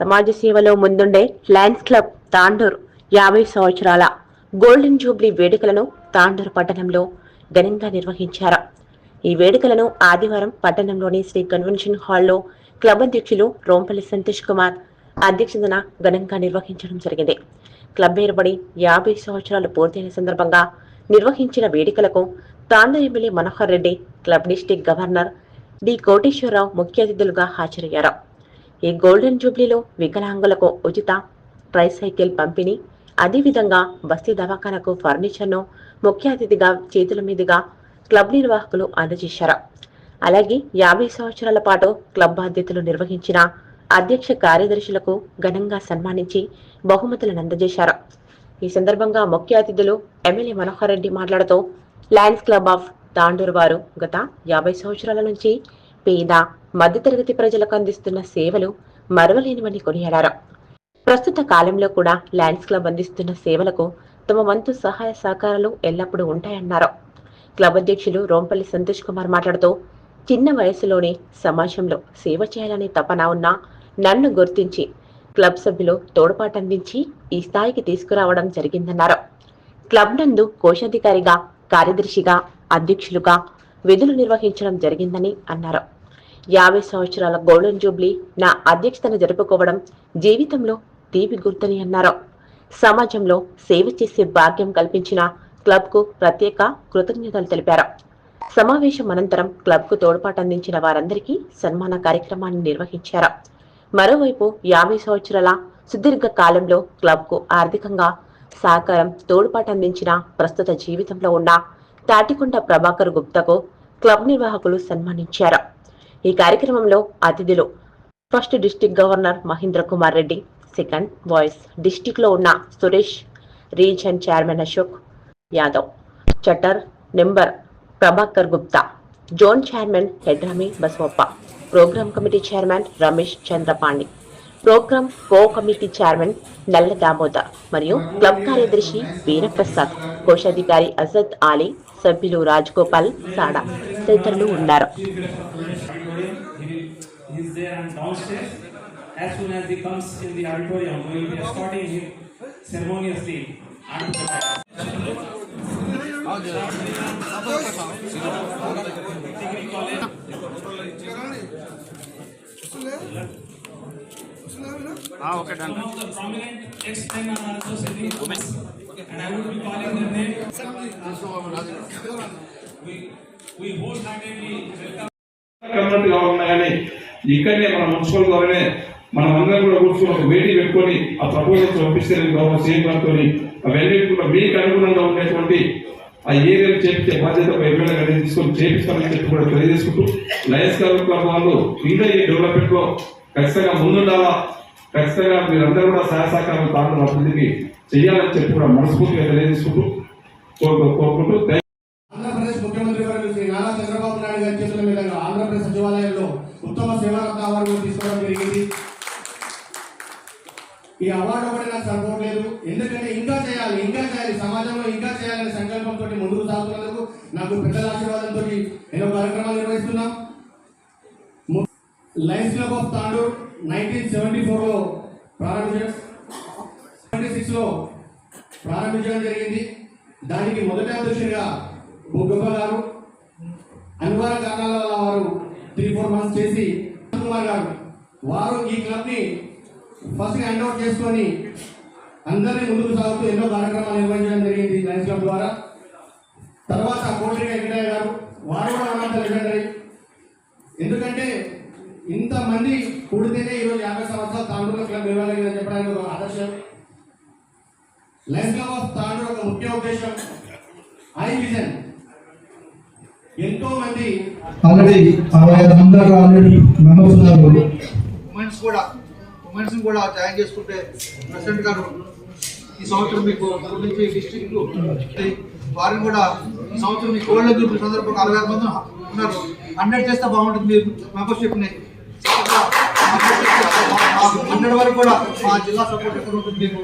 సమాజ సేవలో ముందుండే లయన్స్ క్లబ్ తాండూర్ యాభై సంవత్సరాల గోల్డెన్ జూబ్లీ వేడుకలను తాండూర్ పట్టణంలో ఘనంగా నిర్వహించారు. ఈ వేడుకలను ఆదివారం పట్టణంలోని శ్రీ కన్వెన్షన్ హాల్లో క్లబ్ అధ్యక్షులు రోంపల్లి సంతోష్ కుమార్ అధ్యక్షతన ఘనంగా నిర్వహించడం జరిగింది. క్లబ్ ఏర్పడి యాభై సంవత్సరాలు పూర్తయిన సందర్భంగా నిర్వహించిన వేడుకలకు Tandur MLA Manohar Reddy club district governor D Koteswararao ముఖ్య అతిథులుగా హాజరయ్యారు. ఈ గోల్డెన్ జూబ్లీలో వికలాంగులకు ఉచిత ట్రైసైకిల్ పంపిణీ. అదేవిధంగా బస్తీ దవాఖానకు ఫర్నిచర్ను ముఖ్య అతిథిగా చేతుల మీదుగా క్లబ్ నిర్వాహకులు అందజేశారు. అలాగే యాభై సంవత్సరాల పాటు క్లబ్ బాధ్యతలు నిర్వహించిన అధ్యక్ష కార్యదర్శులకు ఘనంగా సన్మానించి బహుమతులను అందజేశారు. ఈ సందర్భంగా ముఖ్య అతిథులు ఎమ్మెల్యే మనోహర్ రెడ్డి మాట్లాడుతూ లయన్స్ క్లబ్ ఆఫ్ తాండూరు వారు గత యాభై సంవత్సరాల నుంచి పేద మధ్యతరగతి ప్రజలకు అందిస్తున్న సేవలు మరవలేనివని కొనియాడారు. ప్రస్తుత కాలంలో కూడా లయన్స్ క్లబ్ అందిస్తున్న సేవలకు తమ వంతు సహాయ సహకారాలు ఎల్లప్పుడూ ఉంటాయన్నారు. క్లబ్ అధ్యక్షులు రోంపల్లి సంతోష్ కుమార్ మాట్లాడుతూ చిన్న వయసులోనే సమాజంలో సేవ చేయాలనే తపన ఉన్న నన్ను గుర్తించి క్లబ్ సభ్యులు తోడ్పాటందించి ఈ స్థాయికి తీసుకురావడం జరిగిందన్నారు. క్లబ్ నందు కోశాధికారిగా కార్యదర్శిగా అధ్యక్షులుగా విధులు నిర్వహించడం జరిగిందని అన్నారు. యాభై సంవత్సరాల గోల్డెన్ జూబ్లీ నా అధ్యక్షతన జరుపుకోవడం జీవితంలో తీపి గుర్తని అన్నారు. సమాజంలో సేవ చేసే భాగ్యం కల్పించిన క్లబ్కు ప్రత్యేక కృతజ్ఞతలు తెలిపారు. సమావేశం అనంతరం క్లబ్కు తోడ్పాటు అందించిన వారందరికీ సన్మాన కార్యక్రమాన్ని నిర్వహించారు. మరోవైపు యాభై సంవత్సరాల సుదీర్ఘ కాలంలో క్లబ్కు ఆర్థికంగా సహకారం తోడ్పాటు అందించిన ప్రస్తుత జీవితంలో ఉన్న తాటికొండ ప్రభాకర్ గుప్తకు క్లబ్ నిర్వాహకులు సన్మానించారు. ఈ కార్యక్రమంలో అతిథులు first district governor Mahendra Kumar Reddy second vice డిస్టిక్లో ఉన్న Suresh region chairman Ashok Yadav charter number Prabhakar Gupta zone chairman హెడ్రమి Basavappa program committee chairman Ramesh Chandrapandi program co committee chairman Nalla Damodar మరియు club కార్యదర్శి వీరప్రసాద్ కోశాధికారి అజద్ ఆలీ సభ్యులు రాజగోపాల్ సాడా తదితరులు ఉన్నారు. and downstairs. As soon as he comes in the auditorium, we will be escorting him ceremoniously onto the mat. Okay done Some of the prominent ex-men are also sitting with us. And I would be calling their name. We, we wholeheartedly welcome convert గా ఉన్నాయని ఇక్కడనే మన municipal ద్వారానే మనం అందరం కూడా కూర్చొని ఒక మీటింగ్ పెట్టుకొని ఆ ప్రపోజల్స్ పంపిస్తే గవర్నమెంట్ సీఎం గారితో అవన్నీ కూడా మీకు అనుగుణంగా ఉండేటువంటి ఆ ఏరియాలు చేపించే బాధ్యత ఎమ్మెల్యే గారిని తీసుకొని చేపిస్తామని చెప్పి కూడా తెలియజేసుకుంటూ లయన్స్ క్లబ్ క్లబ్ వాళ్ళు ఇంకా ఈ డెవలప్మెంట్లో ఖచ్చితంగా ముందుండాలా? ఖచ్చితంగా మీరందరూ కూడా సహాయ సహకారం తాను అభివృద్ధికి చేయాలని చెప్పి కూడా మనస్ఫూర్తిగా తెలియజేసుకుంటూ కోరుకుంటూ ఉత్తమ సేవారత్న అవార్డు తీసుకోవడం జరిగింది. ఈ అవార్డు ఒకటి నాకు సరిపోవట్లేదు ఎందుకంటే ఇంకా చేయాలి ఇంకా చేయాలి. సమాజంలో ఇంకా చేయాలనే సంకల్పంతో ముందుకు సాగుతున్నందుకు నాకు పెద్దల ఆశీర్వాదంతో ఎన్నో కార్యక్రమాలు నిర్వహిస్తున్నాం. ము- Lions club of Tandur nineteen seventy ఫోర్లో ప్రారంభించడం సెవెంటీ సిక్స్లో ప్రారంభించడం జరిగింది. దానికి మొదటి అధ్యక్షుడిగా బుగ్గప్ప గారు అనివార్య కారణాల వల్ల వారు త్రీ ఫోర్ మంత్స్ చేసి కుమార్ గారు వారు ఈ క్లబ్ని ఫస్ట్ హ్యాండ్ అవుట్ చేసుకొని అందరినీ ముందుకు సాగుతూ ఎన్నో కార్యక్రమాలు నిర్వహించడం జరిగింది లయన్స్ క్లబ్ ద్వారా. తర్వాత కోటి వెంకటయ్య గారు వారు కూడా అనంత లెజెండరీ ఎందుకంటే ఇంతమంది కూడితేనే ఈరోజు యాభై సంవత్సరాలు తాండూరు క్లబ్ ఇవ్వగలిగిందని చెప్పడానికి ఒక ఆదర్శం. లయన్స్ క్లబ్ ఆఫ్ తాండూరు ఒక ముఖ్య ఉద్దేశం. ఐ విజన్ ఎంతో మంది ఆల్రెడీ అరవై ఐదు మంది దాకా ఆల్రెడీ మెంబర్స్ ఉన్నారు ఉమెన్స్ కూడా ఉమెన్స్ కూడా జాయిన్ చేసుకుంటే ప్రెసిడెంట్ గారు ఈ సంవత్సరం మీకు గురించి డిస్ట్రిక్ట్ వారిని కూడా ఈ సంవత్సరం మీ కోళ్ళ గ్రూప్ సందర్భంగా అరవై ఆరు మంది ఉన్నారు. హండ్రెడ్ చేస్తే బాగుంటుంది. మీరు మెంబర్షిప్ని హండ్రెడ్ వరకు కూడా మా జిల్లా సపోర్ట్ ఎక్కడ ఉంటుంది. మీకు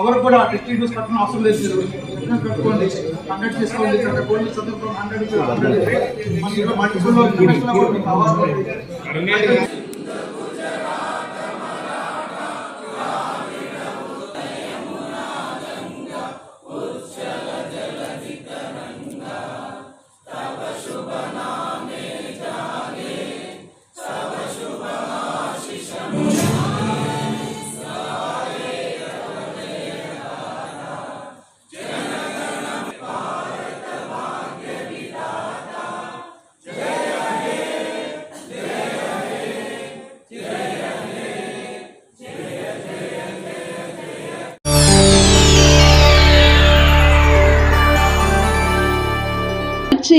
ఎవరు కూడా డిస్ట్రిక్ట్ న్యూస్ కట్టడం అవసరం లేదు మీరు. కట్టుకోండి హండ్రెడ్ తీసుకోండి ఇక్కడ కోళ్ళ సందర్భంగా హండ్రెడ్. హండ్రెడ్ మనకి మల్టిపుల్ ఇంటర్నేషనల్ కూడా